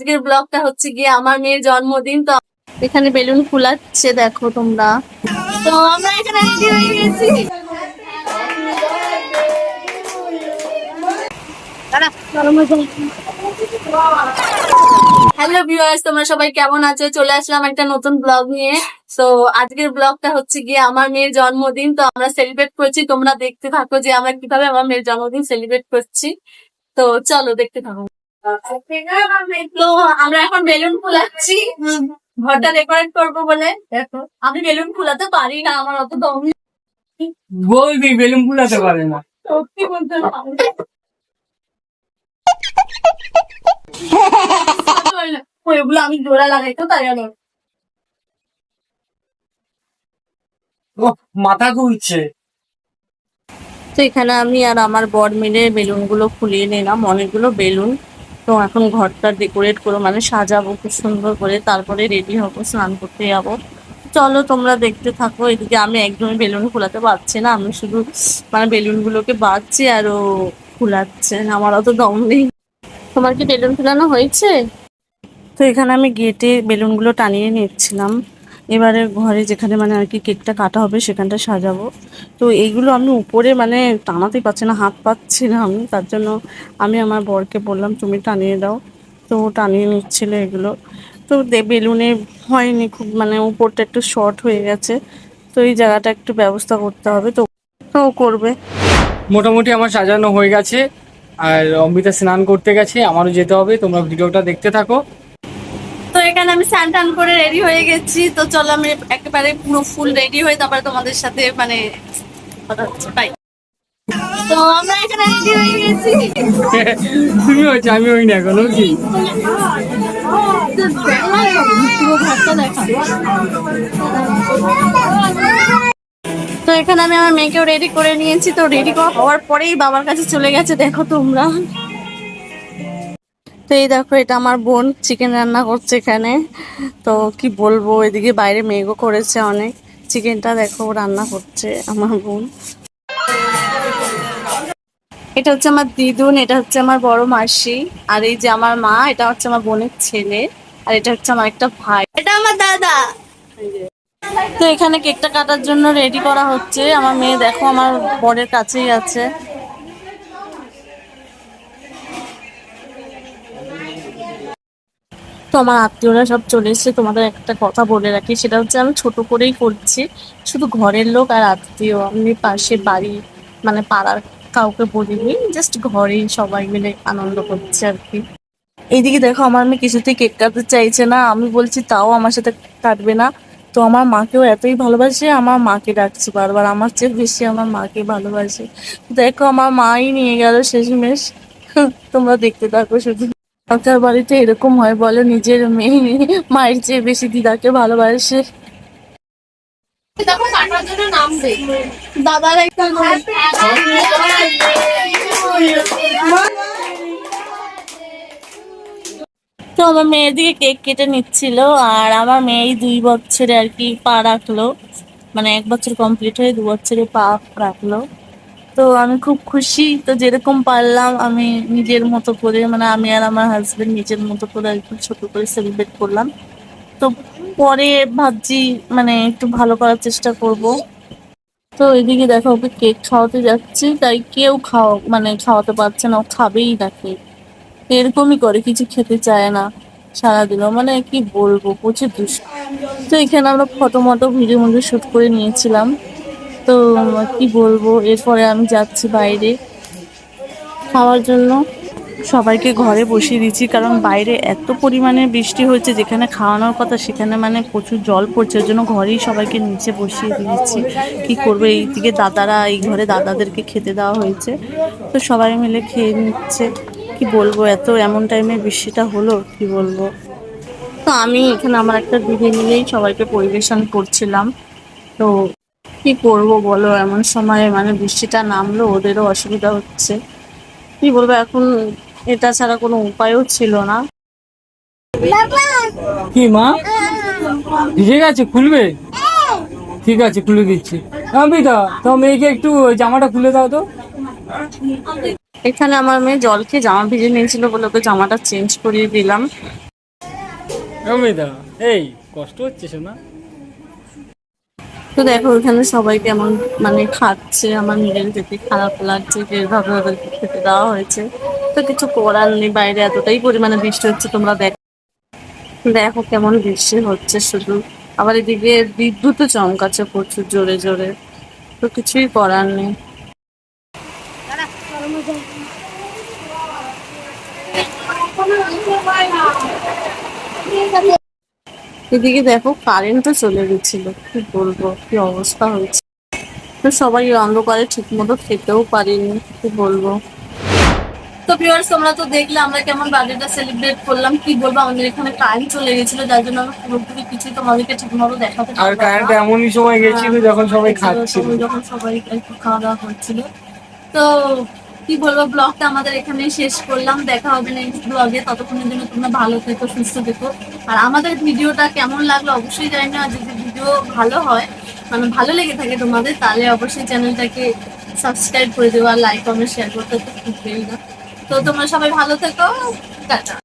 আজকের ব্লগটা হচ্ছে গিয়ে আমার মেয়ের জন্মদিন, তো এখানে বেলুন ফুলাচ্ছে, দেখো তোমরা। তো আমরা এখানে রেডি হয়ে গেছি। হ্যালো ভিউয়ার্স তোমরা সবাই কেমন আছো? চলে আসলাম একটা নতুন ব্লগ নিয়ে। তো আজকের ব্লগটা হচ্ছে গিয়ে আমার মেয়ের জন্মদিন, তো আমরা সেলিব্রেট করছি। তোমরা দেখতে থাকো যে আমরা কীভাবে আমার মেয়ের জন্মদিন সেলিব্রেট করছি। তো চলো দেখতে থাকো। তো আমরা এখন বেলুন ফুলাচ্ছি। ঘরটা ডেকোরেট করব বলে। দেখো আমি বেলুন ফুলাতে পারি না আমার অত দম বলবি বেলুন ফুলাতে পারে না। সত্যি বলতে। ওইগুলো আমি জোড়া লাগাইতো তাই ও মাথা ঘুরছে। তো এখানে আমি আর আমার বর মিলে বেলুনগুলো ফুলিয়ে নিলাম অনেকগুলো বেলুন। তো এখন ঘরটা ডেকোরেট করো মানে সাজাবো, খুব সুন্দর করে। তারপরে রেডি হব, স্নান করতে যাব। চলো তোমরা দেখতে থাকো, এদিকে আমি একদমই বেলুন খোলাতে পারছি না। আমি শুধু মানে বেলুনগুলোকে গুলোকে বাঁধছি আর ও ফুলাচ্ছে আমার অত দম নেই। তোমার কি বেলুন খোলানো হয়েছে? তো এখানে আমি গেটে বেলুনগুলো টানিয়ে নিচ্ছিলাম। এবারে ঘরে যেখানে মানে আর কি কেকটা কাটা হবে সেখানটা সাজাবো। তো এইগুলো আমি উপরে মানে টানাতেই পারছি না, হাত পাচ্ছি না আমি তার জন্য আমি আমার বরকে বললাম, তুমি টানিয়ে দাও। তো টানিয়ে নিচ্ছিল এগুলো। তো বেলুনে হয়নি খুব মানে উপরটা একটু শর্ট হয়ে গেছে। তো এই জায়গাটা একটু ব্যবস্থা করতে হবে। তো তো ও করবে। মোটামুটি আমার সাজানো হয়ে গেছে। আর অমৃতা স্নান করতে গেছে, আমারও যেতে হবে। তোমরা ভিডিওটা দেখতে থাকো। তো এখানে আমি স্নান টান করে রেডি হয়ে গেছি। তো চলো আমি একেবারে পুরো ফুল রেডি হয়ে তারপরে তোমাদের সাথে মানে কথা হচ্ছে। বাই তো আমরা এখানে রেডি হয়ে গেছি। তুমি হচ্ছে আমি ওই না এখনও কি? তো এখানে আমি আমার মেয়েকেও রেডি করে নিয়েছি। তো রেডি হওয়ার পরেই বাবার কাছে চলে গেছে দেখো তোমরা। তো এই দেখো এটা আমার বোন চিকেন রান্না করছে এখানে। তো কি বলব এদিকে বাইরে মেঘও করেছে অনেক। চিকেনটা দেখো রান্না করছে আমার বোন। এটা হচ্ছে আমার দিদুন এটা হচ্ছে আমার বড় মাসি আর এই যে আমার মা এটা হচ্ছে আমার বোনের ছেলে আর এটা হচ্ছে আমার একটা ভাই। এটা আমার দাদা। তো এখানে কেকটা কাটার জন্য রেডি করা হচ্ছে। আমার মেয়ে দেখো আমার বরের কাছেই আছে। তো আমার আত্মীয়রা সব চলে এসেছে, তোমাদের একটা কথা বলে রাখি, সেটা হচ্ছে আমি ছোট করেই করছি। শুধু ঘরের লোক আর আত্মীয়, আমি পাশে বাড়ি মানে পাড়ার কাউকে বলিনি জাস্ট ঘরেই সবাই মিলে আনন্দ করছে আর কি। এইদিকে দেখো, আমার মেয়ে কিছুতেই কেক কাটতে চাইছে না, আমি বলছি তাও আমার সাথে কাটবে না। তো আমার মাকেও এতই ভালোবাসে, আমার মাকে ডাকছে বারবার, আমার চেয়ে বেশি আমার মাকে ভালোবাসে। দেখো, আমার মাই নিয়ে গেল শেষমেশ, তোমরা দেখতে থাকো শুধু। কাকার বাড়িতে এরকম হয় বলো নিজের মেয়ে মায়ের চেয়ে বেশি দিদাকে ভালোবাসে? দেখো কাটার জন্য নামবে। দাদার একটা তো আমার মেয়ের দিকে কেক কেটে নিচ্ছিল আর আমার মেয়ে দুই বছরে আর কি পা রাখল। মানে এক বছর কমপ্লিট হয়ে দু বছরে পা রাখল। তো আমি খুব খুশি। তো যেরকম পারলাম, আমি নিজের মতো করে মানে আমি আর আমার হাজবেন্ড নিজের মতো করে একটু ছোট করে সেলিব্রেট করলাম। তো পরে ভাবছি মানে একটু ভালো করার চেষ্টা করব। তো এদিকে দেখো, ওকে কেক খাওয়াতে যাচ্ছি, তাই কেউ খাওয়া মানে খাওয়াতে পারছে না, ও খাবেই না কেক এরকমই করে, কিছু খেতে চায় না সারাদিনও মানে কি বলব, প্রচুর দুষ্ট। তো এখানে আমরা ফটো মটো ভিডিও মধ্যে শুট করে নিয়েছিলাম। তো কি বলব? এরপরে আমি যাচ্ছি বাইরে। খাওয়ার জন্য সবাইকে ঘরে বসিয়ে দিচ্ছি, কারণ বাইরে এত পরিমাণে বৃষ্টি হচ্ছে, যেখানে খাওয়ানোর কথা সেখানে মানে প্রচুর জল পড়ছে, ওই জন্য ঘরেই সবাইকে নিচে বসিয়ে দিয়েছি কি করবে? এইদিকে দাদারা, এই ঘরে দাদাদেরকে খেতে দেওয়া হয়েছে। তো সবাই মিলে খেয়ে নিচ্ছে। কি বলব? এত এমন টাইমে বৃষ্টিটা হলো, কি বলব? তো আমি এখানে আমার একটা দিদি মিলেই সবাইকে পরিবেশন করছিলাম। তো কি করব বলো? এমন সময় মানে বৃষ্টিটা নামলো ওদেরও অসুবিধা হচ্ছে। কি বলব এখন এটা ছাড়া কোনো উপায়ও ছিল না। কি মা? ঠিক আছে খুলবে? ঠিক আছে খুলে দিচ্ছি। অমৃতা তো মেয়েকে একটু জামাটা খুলে দাও তো। এখানে আমার মেয়ে জল খেয়ে জামা ভিজে নিয়েছিল বলে ওকে জামাটা চেঞ্জ করিয়ে দিলাম। অমিতা এই কষ্ট হচ্ছে শোনা। তো দেখো, ওখানে সবাই কেমন মানে খাচ্ছে, আমার নিজের যেতে খারাপ লাগছে যে এভাবে ওদেরকে খেতে দেওয়া হয়েছে। তো কিছু করার নেই, বাইরে এতটাই পরিমাণে বৃষ্টি হচ্ছে, তোমরা দেখো দেখো কেমন বৃষ্টি হচ্ছে শুধু। আবার এদিকে বিদ্যুৎও চমকাচ্ছে প্রচুর জোরে জোরে, তো কিছুই করার নেই। এদিকে দেখো কারেন্টও চলে গেছিল। কি বলব কি অবস্থা হয়েছে। তো সবাই অন্ধকারে ঠিক মতো খেতেও পারিনি কি বলব। তো ভিউয়ার্স তোমরা তো দেখলে আমরা কেমন বার্থডেটা সেলিব্রেট করলাম কি বলব আমাদের এখানে কারেন্ট চলে গেছিল যার জন্য আমরা পুরোপুরি কিছুই তোমাদেরকে ঠিক মতো দেখাতে আর কারেন্ট এমনই সময় গেছিল যখন সবাই খাচ্ছিল। যখন সবাই একটু খাওয়া দাওয়া করছিল। তো কি বলব, ব্লগটা আমাদের এখানে শেষ করলাম। দেখা হবে নেক্সট ব্লগে ততক্ষণের জন্য তোমরা ভালো থেকো, সুস্থ থেকো। আর আমাদের ভিডিওটা কেমন লাগল অবশ্যই জানি না। যদি ভিডিও ভালো হয় মানে ভালো লেগে থাকে তোমাদের, তাহলে অবশ্যই চ্যানেলটাকে সাবস্ক্রাইব করে দেওয়া লাইক কমেন্ট শেয়ার করতে তো খুব না। তো তোমরা সবাই ভালো থেকো। টাটা।